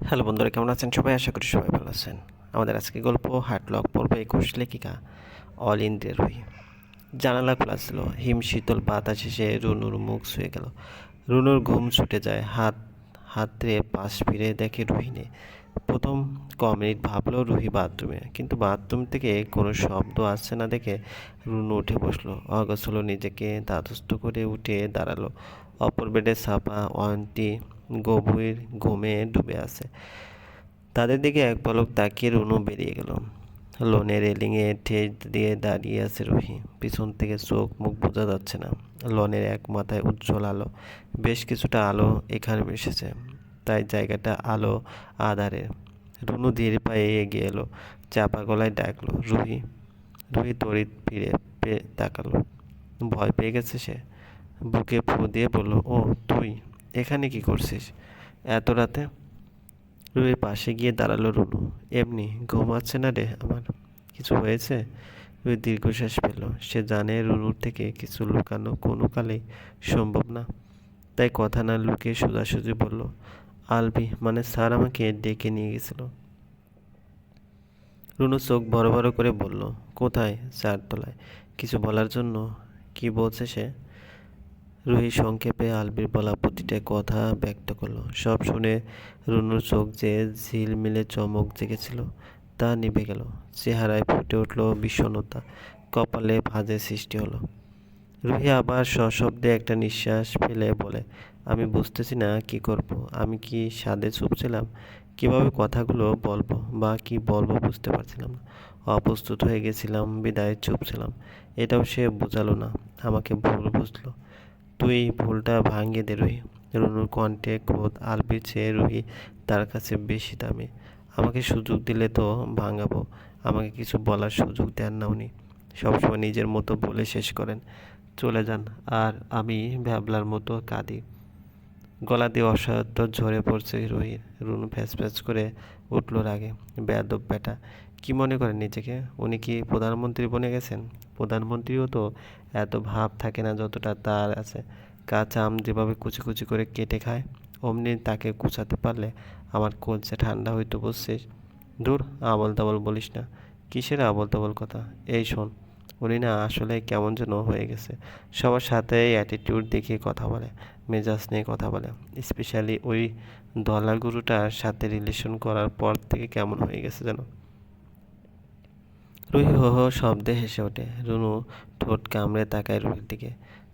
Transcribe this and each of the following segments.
Hello বন্ধুরা, কেমন আছেন? সবাই আশা করি সবাই ভালো আছেন। আমাদের আজকে গল্প হাটলক পর্ব একুশ লেখিকা, অল ইন্ডিয়া রুহি জানালা খোলা ছিল হিম শীতল বাতাস এসে রুনুর মুখ শুয়ে গেল। রুনুর ঘুম ছুটে যায়, হাত হাত দিয়ে পাশ ফিরে দেখে রুহি নেই প্রথম ক মিনিট ভাবলো রুহি বাথরুমে, কিন্তু বাথরুম থেকে কোনো শব্দ আসছে না দেখে রুনু উঠে বসল। অগস হলো নিজেকে দাদস্থ করে উঠে দাঁড়াল। অপর বেডে সাপা অয়ন্তী গভীর ঘুমে ডুবে আছে। তাদের দিকে এক পলক তাকিয়ে রুনু বেরিয়ে গেল। লোনের রেলিংয়ে ঠেস দিয়ে দাঁড়িয়ে আছে রুহি। পিছন থেকে চোখ মুখ বোঝা যাচ্ছে না। লনের এক মাথায় উজ্জ্বল আলো। বেশ কিছুটা আলো এখানে এসেছে তাই জায়গাটা আলো আধারে। রুনু ধীর পায়ে এগিয়ে এলো। চাপা গলায় ডাকলো, রুহি রুহি তড়িৎ ফিরে পেয়ে তাকালো। ভয় পেয়ে গেছে সে? বুকে ফু দিয়ে বলল, ও, তুই এখানে কি করছিস? এত রাতে রুহির পাশে গিয়ে দাঁড়াল রুনু। এমনি ঘুমাচ্ছে না রে আমার। কিছু হয়েছে? রুহি দীর্ঘশ্বাস পেল সে জানে রুনুর থেকে কিছু লুকানো কোনো কালেই সম্ভব না। তাই কথা না লুকিয়ে সোজাসুজি বলল, আলবি মানে স্যার আমাকে ডেকে নিয়ে গেছিল। রুনু চোখ বড় বড় করে বলল, কোথায় চার তলায়? কিছু বলার জন্য কি বলছে সে? রুহি সংক্ষেপে আলবির বলা প্রতিটা কথা ব্যক্ত করল। সব শুনে রুনুর চোখ যে ঝিল মিলে চমক জেগেছিল, তা নিভে গেল। চেহারায় ফুটে উঠল বিষণ্ণতা, কপালে ভাঁজের সৃষ্টি হলো। রুহি আবার সশব্দে একটা নিঃশ্বাস ফেলে বলে, আমি বুঝতেছি না কি করব, আমি কি স্বাদে চুপ ছিলাম? কীভাবে কথাগুলো বলব বা কি বলব বুঝতে পারছিলাম না। অপ্রস্তুত হয়ে গেছিলাম, বিদায় চুপ ছিলাম। এটাও সে বোঝালো না, আমাকে ভুল বুঝলো। তুই ভুলটা ভাঙিয়ে দে রুহি। রুনুর কণ্ঠে ক্রোধ আলবির চেয়ে রুহি তার কাছে বেশি দামি। আমাকে সুযোগ দিলে তো ভাঙাবো। আমাকে কিছু বলার সুযোগ দেন না উনি সবসময় নিজের মতো বলে শেষ করেন। চলে যান, আর আমি ভ্যাবলার মতো কাঁদি গলা দিয়ে অসহায়ত্ব ঝরে পড়ছে রুহির রুনু ফ্যাস ফ্যাস করে উঠল রাগে। বেয়াদব বেটা, কি মনে করেন নিজেকে? উনি কি প্রধানমন্ত্রী বনে গেছেন? প্রধানমন্ত্রীও তো এত ভাব থাকে না যতটা তার আছে। কাঁচা আম যেভাবে কুচি কুচি করে কেটে খায়, অমনি তাকে কুচাতে পারলে আমার কলসে ঠান্ডা হইতো বুঝছিস দূর আবল তাবল বলিস না। কিসের আবল তাবল কথা? এই শোন, উনি না আসলে কেমন যেন হয়ে গেছে। সবার সাথে অ্যাটিটিউড দেখিয়ে কথা বলে, মেজাজ নিয়ে কথা বলে। স্পেশালি ওই দলা গুরুটার সাথে রিলেশন করার পর থেকে কেমন হয়ে গেছে যেন। রুহি হো হো শব্দে হেসে ওঠে। রুনু ঠোঁট কামড়ে তাকায় রুহির দিকে।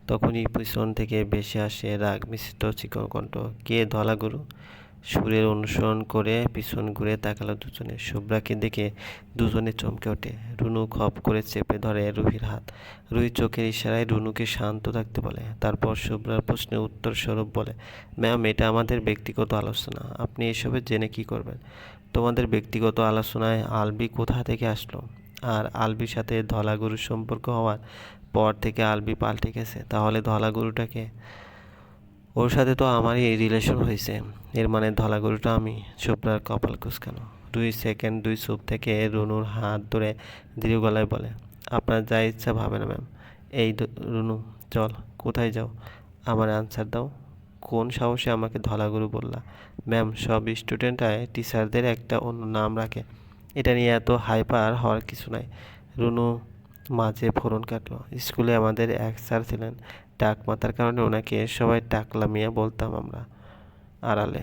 তখনই পিছন থেকে বেশি আসে রাগ মিশ্রিত চিকন কণ্ঠ। কে ধলা গুরু? সুরের অনুসরণ করে পিছন ঘুরে তাকালো দুজনে। শুভ্রাকে দেখে দুজনে চমকে ওঠে। রুনু খপ করে চেপে ধরে রুহির হাত। রুহি চোখের ইশারায় রুনুকে শান্ত থাকতে বলে। তারপর শুভ্রার প্রশ্নে উত্তর স্বরূপ বলে, ম্যাম, এটা আমাদের ব্যক্তিগত আলোচনা। আপনি এসবে জেনে কি করবেন? তোমাদের ব্যক্তিগত আলোচনায় আলবি কোথা থেকে আসলো? আর আলবির সাথে ধলা গরুর সম্পর্ক হওয়ার পর থেকে আলবি পাল্টে গেছে। তাহলে ধলা গরুটাকে ওর সাথে তো আমারই এই রিলেশন হয়েছে। এর মানে ধলা গরুটা আমি শুভ্রার কপাল কুচকানো। দুই সেকেন্ড দুই চুপ থেকে রুনুর হাত ধরে দৃঢ় গলায় বলে, আপনার যা ইচ্ছা ভাবে না ম্যাম এই রুনু, চল, কোথায় যাও? আমার আনসার দাও। কোন সাহসে আমাকে ধলা গরু বললা? ম্যাম সব স্টুডেন্টরাই টিচারদের একটা অন্য নাম রাখে। এটা নিয়ে এত হাইপার হওয়ার কিছু নাই। রুনু মাঝে ফোরন কাটলো। স্কুলে আমাদের এক স্যার ছিলেন, ডাক মাতার কারণে ওনাকে সবাই টাকলা মিয়া বলতাম আমরা আড়ালে।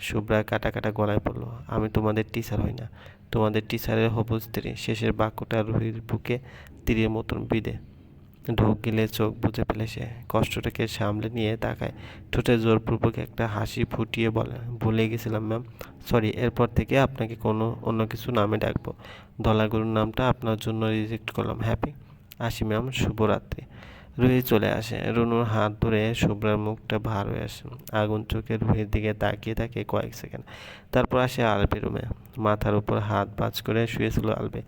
শুভ্রা কাটা কাটা গলায় পড়ল, আমি তোমাদের টিচার হই না। তোমাদের টিচারের হবু স্ত্রী। শেষের বাক্যটা রুহির বুকে তীরের মতন বিদে ঢোক গেলে চোখ বুঝে ফেলে সে। কষ্টটাকে সামলে নিয়ে তাকায়। ঠোঁটে জোরপূর্বক একটা হাসি ফুটিয়ে বলে, ভুলে গেছিলাম, ম্যাম। সরি, এরপর থেকে আপনাকে কোনো অন্য কিছু নামে ডাকবো। দলাগুরুর নামটা আপনার জন্য রিজেক্ট করলাম। হ্যাপি? আসি, ম্যাম। শুভরাত্রি। রুহি চলে আসে। রুনুর হাত ধরে শুভ্রার মুখটা ভার হয়ে আসে। আগুন চোখে রুহির দিকে তাকিয়ে থাকে কয়েক সেকেন্ড। তারপর আসে আলবি রুমে। মাথার উপর হাত বাজ করে শুয়েছিল আলবে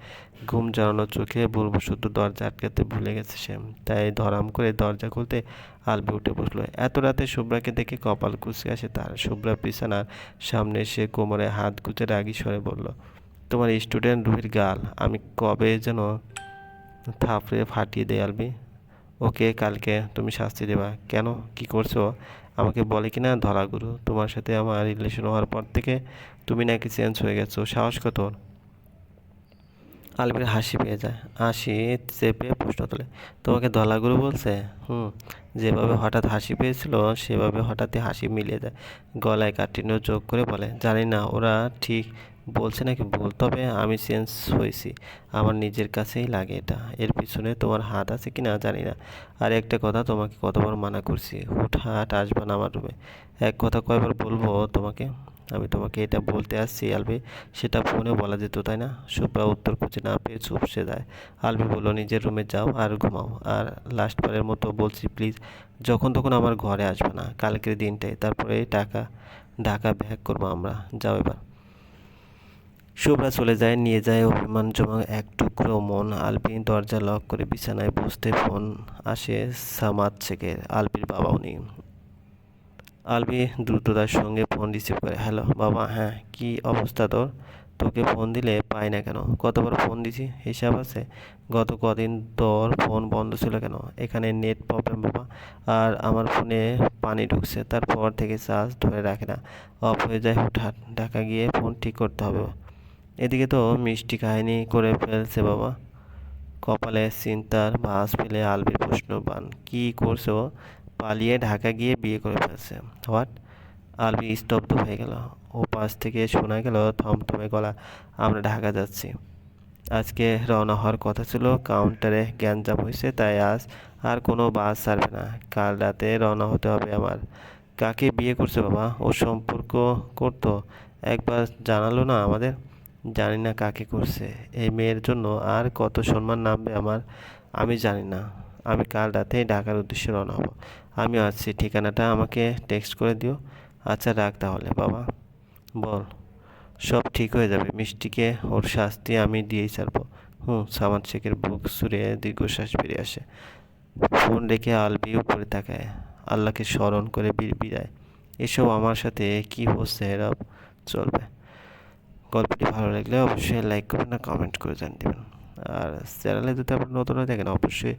ঘুম জড়ানো চোখে ভুলবশত দরজা আটকাতে ভুলে গেছে সে। তাই ধরাম করে দরজা খুলতে আলবে উঠে বসল। এত রাতে শুভ্রাকে দেখে কপাল কুচকে আসে তার। শুভ্রা বিছানার সামনে এসে কোমরে হাত গুজে রাগি সরে বলল, তোমার স্টুডেন্ট রুহির গাল, আমি কবে যেন থাপড়ে ফাটিয়ে দেয় আলবি ওকে, কালকে তুমি শাস্তি দেবা। কেন? কি করছ? আমাকে বলে কি না ধলাগুরু তোমার সাথে আমার রিলেশন হওয়ার পর থেকে তুমি নাকি চেঞ্জ হয়ে গেছো। সাহস কত? আলবির হাসি পেয়ে যায়। হাসি চেপে প্রশ্ন তোলে। তোমাকে ধলাগুরু বলছে? হুম। যেভাবে হঠাৎ হাসি পেয়েছিল, সেভাবে হঠাৎই হাসি মিলিয়ে যায়। গলায় কাটিন্য যোগ করে বলে, জানি না, ওরা ঠিক বলছে নাকি ভুল? তবে আমি চেঞ্জ হয়েছি। আমার নিজের কাছেই লাগে এটা। এর পিছনে তোমার হাত আছে কি না জানি না। আর একটা কথা, তোমাকে কতবার মানা করছি। হুটহাট আসবা না আমার রুমে। এক কথা কয়বার বলব তোমাকে? আমি তোমাকে এটা বলতে আসছি আলবি সেটা ফোনে বলা যেত, তাই না? শুভ্রা উত্তর খুঁজে না পেয়ে চুপসে যায়। আলবি বলল, নিজের রুমে যাও আর ঘুমাও। আর লাস্ট বারের মতো বলছি, প্লিজ, যখন তখন আমার ঘরে আসবে না। কালকের দিনটাই তারপরে টাকা, ঢাকা ব্যাক করব আমরা। যাও এবার। শুভ্রা চলে যায়, নিয়ে যায় অভিমান জমা এক টুকরো মন। আলবি দরজা লক করে বিছানায় বসতে ফোন আসে সামাদ শেখের আলবির বাবাও নেই আলবি দ্রুততার সঙ্গে ফোন রিসিভ করে, হ্যালো, বাবা হ্যাঁ কি অবস্থা তোর? তোকে ফোন দিলে পাই না কেন? কতবার ফোন দিছি? হিসাব আছে? গত কদিন তোর ফোন বন্ধ ছিল কেন? এখানে নেট প্রবলেম, বাবা। আর আমার ফোনে পানি ঢুকছে, তারপর থেকে চার্জ ধরে রাখে না। অফ হয়ে যায় হুটহাট। ঢাকা গিয়ে ফোন ঠিক করতে হবে। এদিকে তো মিষ্টি কাহিনী করে ফেলছে বাবা। কপালে চিন্তার ভাঁজ ফেলে আলবির প্রশ্ন পান কী করছে ও? পালিয়ে ঢাকা গিয়ে বিয়ে করে ফেলছে। হোয়াট? আলবি স্তব্ধ হয়ে গেল। ও পাশ থেকে শোনা গেল থমথমে গলা, আমরা ঢাকা যাচ্ছি। আজকে রওনা হওয়ার কথা ছিল, কাউন্টারে গ্যাঞ্জাম হয়েছে, তাই আজ আর কোনো বাস ছাড়বে না। কাল রাতে রওনা হতে হবে আমার। কাকে বিয়ে করছে বাবা? ও সম্পর্ক করতো? একবার জানালো না আমাদের? জানি না কাকে করছে। এই মেয়ের জন্য আর কত সম্মান নামবে আমার আমি জানি না। আমি কাল রাতেই ঢাকার উদ্দেশ্যে রওনা হব। আমি আসছি। ঠিকানাটা আমাকে টেক্সট করে দিও। আচ্ছা রাখ তাহলে, বাবা। বল, সব ঠিক হয়ে যাবে। মিষ্টিকে ওর শাস্তি আমি দিয়েই ছাড়বো। হুম সামান শেখের বুক সুরে দীর্ঘশ্বাস বেরিয়ে আসে। ফোন রেখে আলবি উপরে তাকায়। আল্লাহকে স্মরণ করে বিড়বিড়ায়, এসব আমার সাথে কি হচ্ছে এরা চলবে। গল্পটি ভালো লাগলে অবশ্যই লাইক করবেন না কমেন্ট করে জানিয়ে দেবেন। আর চ্যানেলে যদি আপনি নতুন হয়ে থাকেন, অবশ্যই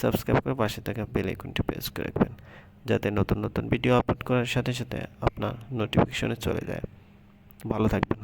সাবস্ক্রাইব করে পাশে থাকা বেল আইকনটি প্রেস করে রাখবেন, যাতে নতুন নতুন ভিডিও আপলোড করার সাথে সাথে আপনার নোটিফিকেশনে চলে যায়। ভালো থাকবেন।